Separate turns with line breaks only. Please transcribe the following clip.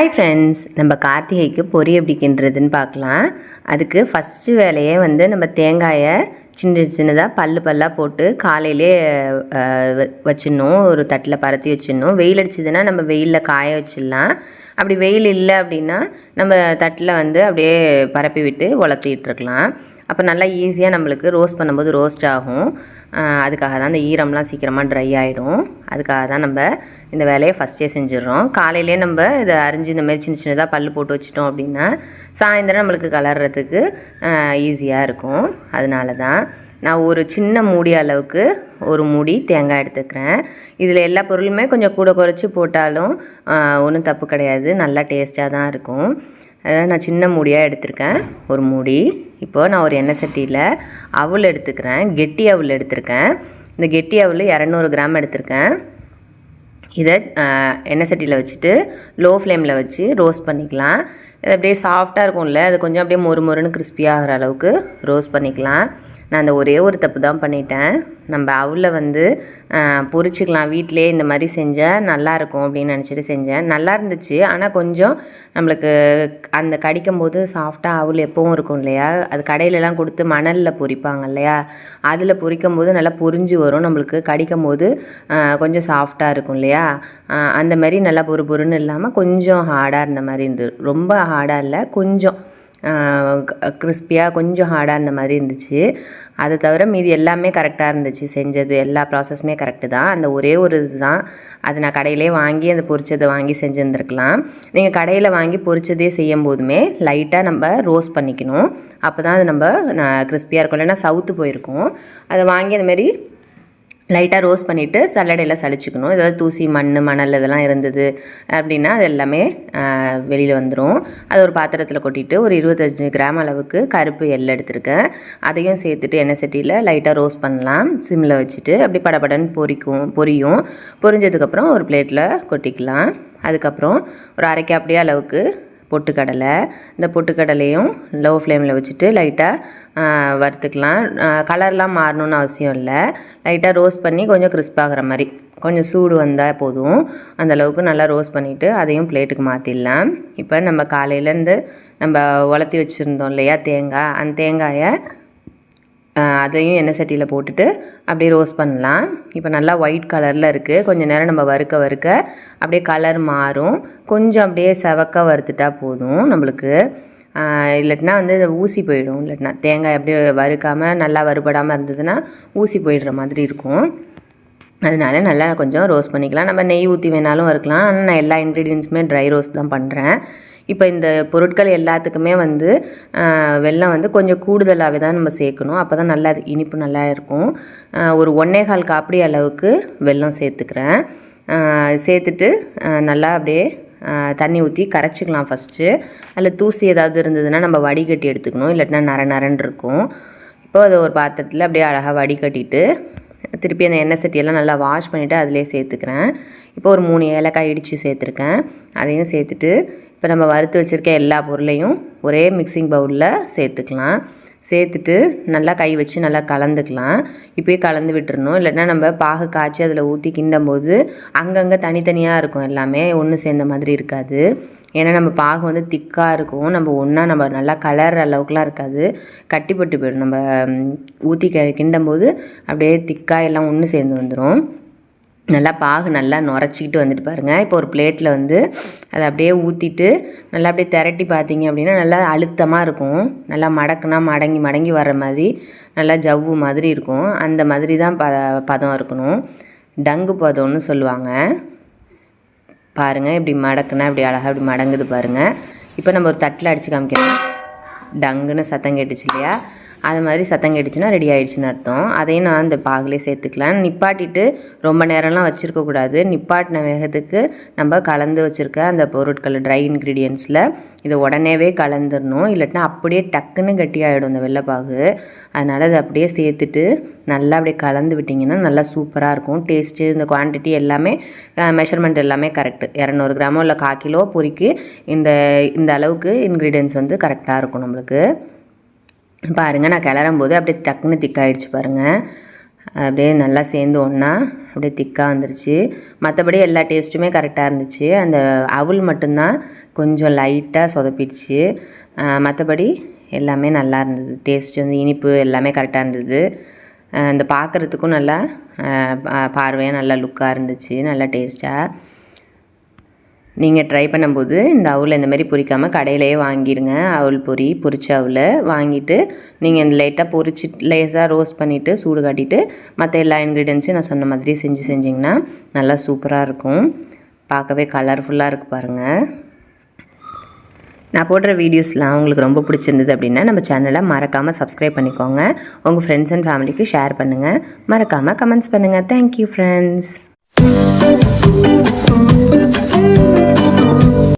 Hi friends நம்ம கார்த்திகைக்கு பொறி எப்படி கிண்டுறதுன்னு பார்க்கலாம். அதுக்கு ஃபஸ்ட்டு வேலையே வந்து நம்ம தேங்காயை சின்ன சின்னதாக பல்லு பல்லாக போட்டு காலையிலே வ- வச்சிடணும். ஒரு தட்டில் பரத்தி வச்சிடணும். வெயில் அடிச்சதுன்னா நம்ம வெயிலில் காய வச்சிடலாம். அப்படி வெயில் இல்லை அப்படின்னா நம்ம தட்டில் வந்து அப்படியே பரப்பி விட்டு உலர்த்திட்டுருக்கலாம் அப்போ நல்லா ஈஸியாக நம்மளுக்கு ரோஸ்ட் பண்ணும்போது ரோஸ்ட் ஆகும். அதுக்காக தான் இந்த ஈரம்லாம் சீக்கிரமாக ட்ரை ஆகிடும் அதுக்காக தான் நம்ம இந்த வேலையை ஃபஸ்ட்டே செஞ்சிடறோம். காலையிலே நம்ம இதை அரிஞ்சு இந்த மாதிரி சின்ன சின்னதாக பல் போட்டு வச்சிட்டோம் அப்படின்னா சாயந்தரம் நம்மளுக்கு கலர்றதுக்கு ஈஸியாக இருக்கும். அதனால தான் நான் ஒரு சின்ன மூடி அளவுக்கு ஒரு மூடி தேங்காய் எடுத்துக்கிறேன். இதில் எல்லா பொருளுமே கொஞ்சம் கூட குறைச்சி போட்டாலும் ஒன்றும் தப்பு கிடையாது. நல்லா டேஸ்ட்டாக தான் இருக்கும். அதாவது நான் சின்ன மூடியாக எடுத்திருக்கேன். ஒரு மூடி. இப்போ நான் ஒரு எண்ணெய் சட்டியில் அவல் எடுத்துக்கிறேன். கெட்டி அவல் எடுத்திருக்கேன். இந்த கெட்டி அவல் இரநூறு கிராம் எடுத்திருக்கேன். இதை எண்ணெய் சட்டியில் வச்சுட்டு லோ ஃப்ளேமில் வச்சு ரோஸ்ட் பண்ணிக்கலாம். இது அப்படியே சாஃப்டாக இருக்கும்ல அது கொஞ்சம் அப்படியே மொறு மொறுன்னு கிறிஸ்பியாகிற அளவுக்கு ரோஸ்ட் பண்ணிக்கலாம். நான் அந்த ஒரே ஒரு தப்பு தான் பண்ணிட்டேன். நம்ம அவளை வந்து பொறிச்சிக்கலாம் வீட்டிலே இந்த மாதிரி செஞ்சால் நல்லாயிருக்கும் அப்படின்னு நினச்சிட்டு செஞ்சேன். நல்லா இருந்துச்சு. ஆனால் கொஞ்சம் நம்மளுக்கு அந்த கடிக்கும் போது சாஃப்டாக அவள் எப்பவும் இருக்கும் இல்லையா? அது கடையிலலாம் கொடுத்து மணலில் பொரிப்பாங்க இல்லையா? அதில் பொரிக்கும் போது நல்லா பொரிஞ்சு வரும். நம்மளுக்கு கடிக்கும் போது கொஞ்சம் சாஃப்டாக இருக்கும் இல்லையா? அந்த மாதிரி நல்லா பொறு பொறுன்னு இல்லாமல் கொஞ்சம் ஹார்டாக இருந்த மாதிரி ரொம்ப ஹார்டாக இல்லை கொஞ்சம். கிறிஸ்பியாக கொஞ்சம் ஹார்டாக இருந்த மாதிரி இருந்துச்சு. அதை தவிர மீதி எல்லாமே கரெக்டாக இருந்துச்சு. செஞ்சது எல்லா ப்ராசஸுமே கரெக்டு தான். அந்த ஒரே ஒரு இது தான் அது நான் கடையிலே வாங்கி அந்த பொரிச்சதை வாங்கி செஞ்சுருந்துருக்கலாம். நீங்கள் கடையில் வாங்கி பொரிச்சதே செய்யும் போதுமே லைட்டாக நம்ம ரோஸ்ட் பண்ணிக்கணும். அப்போ தான் அது நம்ம கிறிஸ்பியாக இருக்கும். இல்லைன்னா சவுத்து போயிருக்கோம். அதை வாங்கி அந்த மாதிரி லைட்டாக ரோஸ்ட் பண்ணிவிட்டு சல்லடையில் சளிச்சுக்கணும். ஏதாவது தூசி மண் மணல் இதெல்லாம் இருந்தது அப்படின்னா அது எல்லாமே வெளியில் வந்துடும் அது ஒரு பாத்திரத்தில் கொட்டிட்டு ஒரு இருபத்தஞ்சு கிராம் அளவுக்கு கருப்பு எள் எடுத்திருக்கேன். அதையும் சேர்த்துட்டு எண்ணெய் சட்டியில் லைட்டாக ரோஸ்ட் பண்ணலாம். சிம்மில் வச்சுட்டு அப்படி படபடன்னு பொரிக்கும் பொரியும். பொரிஞ்சதுக்கப்புறம் ஒரு பிளேட்டில் கொட்டிக்கலாம். அதுக்கப்புறம் ஒரு அரைக்கா அப்படியே அளவுக்கு பொட்டுக்கடலை. இந்த பொட்டுக்கடலையும் லோ ஃப்ளேமில் வச்சுட்டு லைட்டாக வறுத்துக்கலாம். கலர்லாம் மாறணும்னு அவசியம் இல்லை. லைட்டாக ரோஸ்ட் பண்ணி கொஞ்சம் கிறிஸ்பாகிற மாதிரி. கொஞ்சம் சூடு வந்தால் போதும். அந்த அளவுக்கு நல்லா ரோஸ்ட் பண்ணிவிட்டு அதையும் பிளேட்டுக்கு மாற்றிடலாம் இப்போ நம்ம காலையிலேருந்து நம்ம உலர்த்தி வச்சுருந்தோம் இல்லையா தேங்காய். அந்த தேங்காயை அதையும் எண்ணெய் சட்டியில் போட்டுட்டு அப்படியே ரோஸ்ட் பண்ணலாம். இப்போ நல்லா ஒயிட் கலரில் இருக்குது கொஞ்சம் நேரம் நம்ம வறுக்க வறுக்க அப்படியே கலர் மாறும். கொஞ்சம் அப்படியே செவக்க வறுத்துட்டா போதும் நம்மளுக்கு. இல்லட்டினா இல்லாட்டினா வந்து இதை ஊசி போயிடும். இல்லட்டினா தேங்காய் அப்படியே வறுக்காமல் நல்லா வறுபடாமல் இருந்ததுன்னா ஊசி போயிடுற மாதிரி இருக்கும். அதனால நல்லா கொஞ்சம் ரோஸ்ட் பண்ணிக்கலாம். நம்ம நெய் ஊற்றி வேணாலும் வறுக்கலாம். ஆனால் நான் எல்லா இன்க்ரீடியன்ஸுமே ட்ரை ரோஸ்ட் தான் பண்ணுறேன் இப்போ இந்த பொருட்கள் எல்லாத்துக்குமே வந்து வெல்லம் வந்து கொஞ்சம் கூடுதலாகவே தான் நம்ம சேர்க்கணும். அப்போ தான் நல்லா இனிப்பு நல்லா இருக்கும். ஒரு ஒன்றே கால் காப்படி அளவுக்கு வெல்லம் சேர்த்துக்கிறேன். சேர்த்துட்டு நல்லா அப்படியே தண்ணி ஊற்றி கரைச்சிக்கலாம் ஃபஸ்ட்டு அதில் தூசி ஏதாவது இருந்ததுன்னா நம்ம வடிகட்டி எடுத்துக்கணும். இல்லாட்டினா நர நரன்னு இருக்கும். இப்போ அதை ஒரு பாத்திரத்தில் அப்படியே அழகாக வடிகட்டிட்டு திருப்பி அந்த எண்ணெய் சட்டியெல்லாம் நல்லா வாஷ் பண்ணிவிட்டு அதிலே சேர்த்துக்கிறேன். இப்போ ஒரு மூணு ஏலக்காய் இடித்து சேர்த்துருக்கேன். அதையும் சேர்த்துட்டு இப்போ நம்ம வறுத்து வச்சுருக்க எல்லா பொருளையும் ஒரே மிக்சிங் பவுலில் சேர்த்துக்கலாம். சேர்த்துட்டு நல்லா கை வச்சு நல்லா கலந்துக்கலாம். இப்போயே கலந்து விட்டுறணும். இல்லைன்னா நம்ம பாகு காய்ச்சி அதில் ஊற்றி கிண்டும் போது அங்கங்கே தனித்தனியாக இருக்கும் எல்லாமே. ஒன்று சேர்ந்த மாதிரி இருக்காது. ஏன்னா நம்ம பாகு வந்து திக்காக இருக்கும். நம்ம ஒன்றா நம்ம நல்லா கலர் அளவுக்குலாம் இருக்காது. கட்டிப்பட்டு போயிடும். நம்ம ஊற்றி க கிண்டும் போது அப்படியே திக்காக எல்லாம் ஒன்று சேர்ந்து வந்துடும் நல்லா பாகு நல்லா நுரைச்சிக்கிட்டு வந்துட்டு பாருங்கள் இப்போ ஒரு பிளேட்டில் வந்து அதை அப்படியே ஊற்றிட்டு நல்லா அப்படியே திரட்டி பார்த்தீங்க அப்படின்னா நல்லா அழுத்தமாக இருக்கும். நல்லா மடக்குனா மடங்கி மடங்கி வர்ற மாதிரி நல்லா ஜவ்வு மாதிரி இருக்கும். அந்த மாதிரி தான் ப பதம் இருக்கணும். டங்கு பதம்னு சொல்லுவாங்க. பாருங்கள் இப்படி மடக்குனா இப்படி அழகாக இப்படி மடங்குது பாருங்கள் இப்போ நம்ம ஒரு தட்டில் அடித்து காமிக்கிறோம். டங்குன்னு சத்தம் கேட்டுச்சு இல்லையா? அது மாதிரி சத்தம் கேட்டுச்சுன்னா ரெடி ஆயிடுச்சுன்னு அர்த்தம். அதையும் நான் அந்த பாகிலே சேர்த்துக்கலாம். நிப்பாட்டிட்டு ரொம்ப நேரம்லாம் வச்சுருக்கக்கூடாது நிப்பாட்டின வேகத்துக்கு நம்ம கலந்து வச்சுருக்க அந்த பொருட்கள் ட்ரை இன்க்ரீடியன்ஸில் இதை உடனேவே கலந்துடணும் இல்லாட்டினா அப்படியே டக்குன்னு கட்டியாகிடும் இந்த வெள்ளைப்பாகு. அதனால் அதை அப்படியே சேர்த்துட்டு நல்லா அப்படியே கலந்து விட்டிங்கன்னா நல்லா சூப்பராக இருக்கும். டேஸ்ட்டு இந்த குவான்டிட்டி எல்லாமே மெஷர்மெண்ட் எல்லாமே கரெக்டு இரநூறு கிராமோ இல்லை கால் கிலோ பொறிக்கி இந்த இந்த அளவுக்கு இன்க்ரீடியன்ஸ் வந்து கரெக்டாக இருக்கும் நம்மளுக்கு. பாருங்கள் நான் கிளறும் போது அப்படியே டக்குன்னு திக்காயிடுச்சு பாருங்கள் அப்படியே நல்லா சேர்ந்து ஒன்றா அப்படியே திக்காக வந்துருச்சு. மற்றபடி எல்லா டேஸ்ட்டுமே கரெக்டாக இருந்துச்சு. அந்த அவுல் மட்டும்தான் கொஞ்சம் லைட்டாக சொதப்பிடுச்சு. மற்றபடி எல்லாமே நல்லா இருந்தது. டேஸ்ட் வந்து இனிப்பு எல்லாமே கரெக்டாக இருந்தது. அந்த இந்த பார்க்குறதுக்கும் நல்லா பார்வையாக நல்லா லுக்காக இருந்துச்சு. நல்லா டேஸ்ட்டாக நீங்கள் ட்ரை பண்ணும்போது இந்த அவுல் இந்த மாதிரி பொரிக்காமல் கடையிலேயே வாங்கிடுங்க அவுல் பொரி பொரிச்ச அவுலை வாங்கிட்டு நீங்கள் இந்த லைட்டாக பொரிச்சு லேசாக ரோஸ்ட் பண்ணிவிட்டு சூடு காட்டிட்டு மற்ற எல்லா இன்க்ரீடியன்ஸையும் நான் சொன்ன மாதிரி செஞ்சு செஞ்சிங்கன்னா நல்லா சூப்பராக இருக்கும். பார்க்கவே கலர்ஃபுல்லாக இருக்குது பாருங்கள் நான் போடுற வீடியோஸ்லாம் உங்களுக்கு ரொம்ப பிடிச்சிருந்தது அப்படின்னா நம்ம சேனலை மறக்காமல் சப்ஸ்கிரைப் பண்ணிக்கோங்க. உங்கள் ஃப்ரெண்ட்ஸ் அண்ட் ஃபேமிலிக்கு ஷேர் பண்ணுங்கள் மறக்காமல் கமெண்ட்ஸ் பண்ணுங்கள் தேங்க்யூ ஃப்ரெண்ட்ஸ்